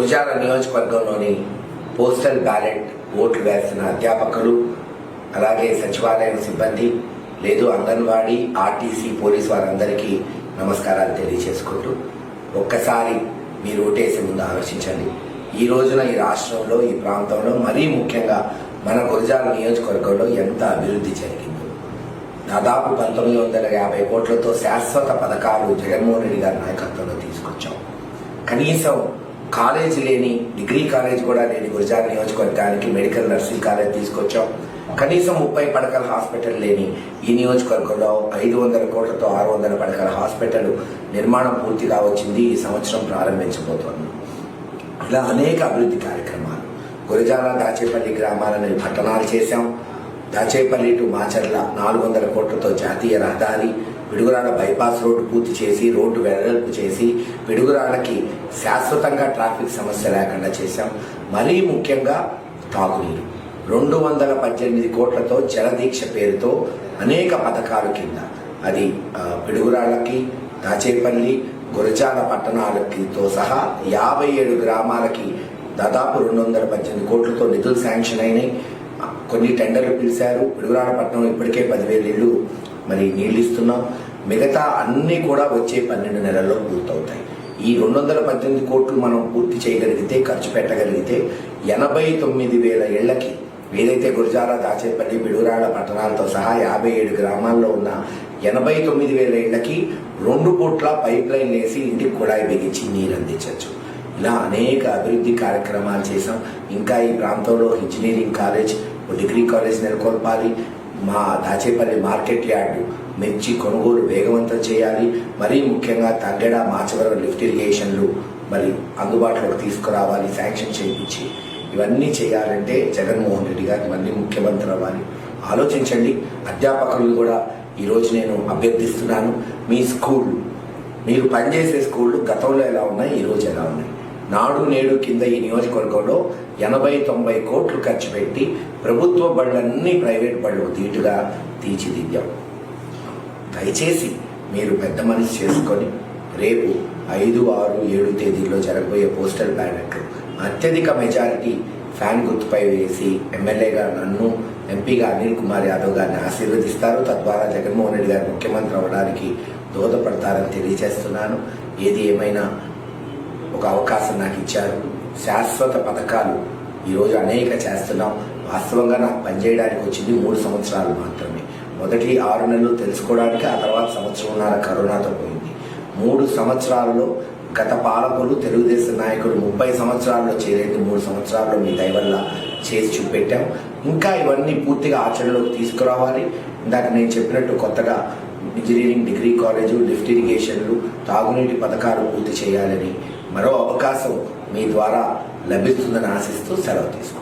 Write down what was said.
గురజాల నియోజకవర్గంలోని postal ballot ఓట్లు వేసిన అధ్యాపకులు అలాగే సచివాలయం సిబ్బంది లేదు అంగన్వాడీ ఆర్టీసీ పోలీస్ వారందరికీ నమస్కారాలు తెలియజేసుకుంటూ ఒక్కసారి మీరు ఓటేసే ముందు ఆలోచించండి. ఈ రోజున ఈ రాష్ట్రంలో ఈ ప్రాంతంలో మరీ ముఖ్యంగా మన గురజాల నియోజకవర్గంలో ఎంత అభివృద్ధి జరిగిందో. దాదాపు పంతొమ్మిది వందల యాభై కోట్లతో శాశ్వత పథకాలు జగన్మోహన్ రెడ్డి గారి నాయకత్వంలో తీసుకొచ్చాం. కనీసం కాలేజ్ లేని డిగ్రీ కాలేజ్ కూడా లేని గురజాల నియోజకవర్గానికి మెడికల్ నర్సింగ్ కాలేజ్ తీసుకొచ్చాం. కనీసం ముప్పై పడకల హాస్పిటల్ లేని ఈ నియోజకవర్గంలో ఐదు వందల కోట్లతో ఆరు వందల పడకల హాస్పిటల్ నిర్మాణం పూర్తిగా వచ్చింది. ఈ సంవత్సరం ప్రారంభించబోతోంది. ఇలా అనేక అభివృద్ధి కార్యక్రమాలు గురజాల దాచేపల్లి గ్రామాలను పట్టణాలు చేశాం. దాచేపల్లి టు మాచర్ల నాలుగు వందల కోట్లతో జాతీయ రహదారి పిడుగురాళ్ళ బైపాస్ రోడ్డు పూర్తి చేసి రోడ్డు వెడల్పు చేసి పిడుగురాళ్ళకి శాశ్వతంగా ట్రాఫిక్ సమస్య లేకుండా చేశాం. మరీ ముఖ్యంగా తాగునీరు. రెండు వందల పద్దెనిమిది కోట్లతో జలదీక్ష పేరుతో అనేక పథకాల కింద. అది పిడుగురాళ్ళకి దాచేపల్లి గురజాల పట్టణాలకితో సహా యాభై ఏడు గ్రామాలకి దాదాపు రెండు వందల పద్దెనిమిది కోట్లతో నిధులు శాంక్షన్ అయినాయి. కొన్ని టెండర్లు పిలిచారు. పిడుగురాడపట్నం ఇప్పటికే పదివేలు ఇళ్ళు మరి నీళ్ళు ఇస్తున్నాం మిగతా అన్నీ కూడా వచ్చే పన్నెండు నెలల్లో పూర్తవుతాయి. ఈ రెండు వందల పద్దెనిమిది కోట్లు మనం పూర్తి చేయగలిగితే ఖర్చు పెట్టగలిగితే ఎనభై తొమ్మిది వేల ఇళ్ళకి ఏదైతే గురజాల దాచేపల్లి పిడుగురాళ్ళ పట్టణాలతో సహా యాభై ఏడు గ్రామాల్లో ఉన్న ఎనభై తొమ్మిది వేల ఇళ్ళకి రెండు కోట్ల పైప్ లైన్ వేసి ఇంటికి కుళాయి బిగించి నీరు అందించవచ్చు ఇలా అనేక అభివృద్ధి కార్యక్రమాలు చేసాం ఇంకా ఈ ప్రాంతంలో ఇంజనీరింగ్ కాలేజ్ డిగ్రీ కాలేజ్ నెలకొల్పాలి. మా దాచేపల్లి మార్కెట్ యార్డు మిర్చి కొనుగోలు వేగవంతం చేయాలి. మరీ ముఖ్యంగా తగ్గడ మాచవరం లిఫ్ట్ ఇరిగేషన్లు మరి అందుబాటులోకి తీసుకురావాలి శాంక్షన్ చేయించి. ఇవన్నీ చేయాలంటే జగన్మోహన్ రెడ్డి గారు మళ్ళీ ముఖ్యమంత్రి అవ్వాలి. ఆలోచించండి. అధ్యాపకులను కూడా ఈరోజు నేను అభ్యర్థిస్తున్నాను. మీ స్కూల్ మీరు పనిచేసే స్కూళ్ళు గతంలో ఎలా ఉన్నాయి ఈ రోజు ఎలా ఉన్నాయి? నాడు నేడు కింద ఈ నియోజకవర్గంలో ఎనభై తొంభై కోట్లు ఖర్చు పెట్టి ప్రభుత్వ బళ్ళన్నీ ప్రైవేట్ బళ్ళు తీటుగా తీర్చిదిద్దాం. దయచేసి మీరు పెద్ద మనసు చేసుకొని రేపు ఐదు ఆరు ఏడు తేదీల్లో జరగబోయే పోస్టల్ బ్యాలెట్లు అత్యధిక మెజారిటీ ఫ్యాన్ గుర్తుపై వేసి ఎమ్మెల్యేగా నన్ను ఎంపీగా అనిల్ కుమార్ యాదవ్ గారిని ఆశీర్వదిస్తారు. తద్వారా జగన్మోహన్ రెడ్డి గారు ముఖ్యమంత్రి అవ్వడానికి దోహదపడతారని తెలియజేస్తున్నాను. ఏది ఏమైనా ఒక అవకాశం నాకు ఇచ్చారు. శాశ్వత పథకాలు ఈరోజు అనేక చేస్తున్నాం. వాస్తవంగా నాకు పనిచేయడానికి వచ్చింది మూడు సంవత్సరాలు మాత్రమే. మొదటి ఆరు నెలలు తెలుసుకోవడానికి ఆ తర్వాత సంవత్సరంన్నర కరోనాతో పోయింది. మూడు సంవత్సరాలలో గత పాలకులు తెలుగుదేశం నాయకులు ముప్పై సంవత్సరాల్లో చేరేది మూడు సంవత్సరాల్లో మీ దయవల్ల చేసి చూపెట్టాం. ఇంకా ఇవన్నీ పూర్తిగా ఆచరణలోకి తీసుకురావాలి. ఇందాక నేను చెప్పినట్టు కొత్తగా ఇంజనీరింగ్ డిగ్రీ కాలేజు లిఫ్ట్ ఇరిగేషన్లు తాగునీటి పథకాలు పూర్తి చేయాలని మరో అవకాశం మీ ద్వారా లభిస్తుందని ఆశిస్తూ సెలవు తీసుకుంటాను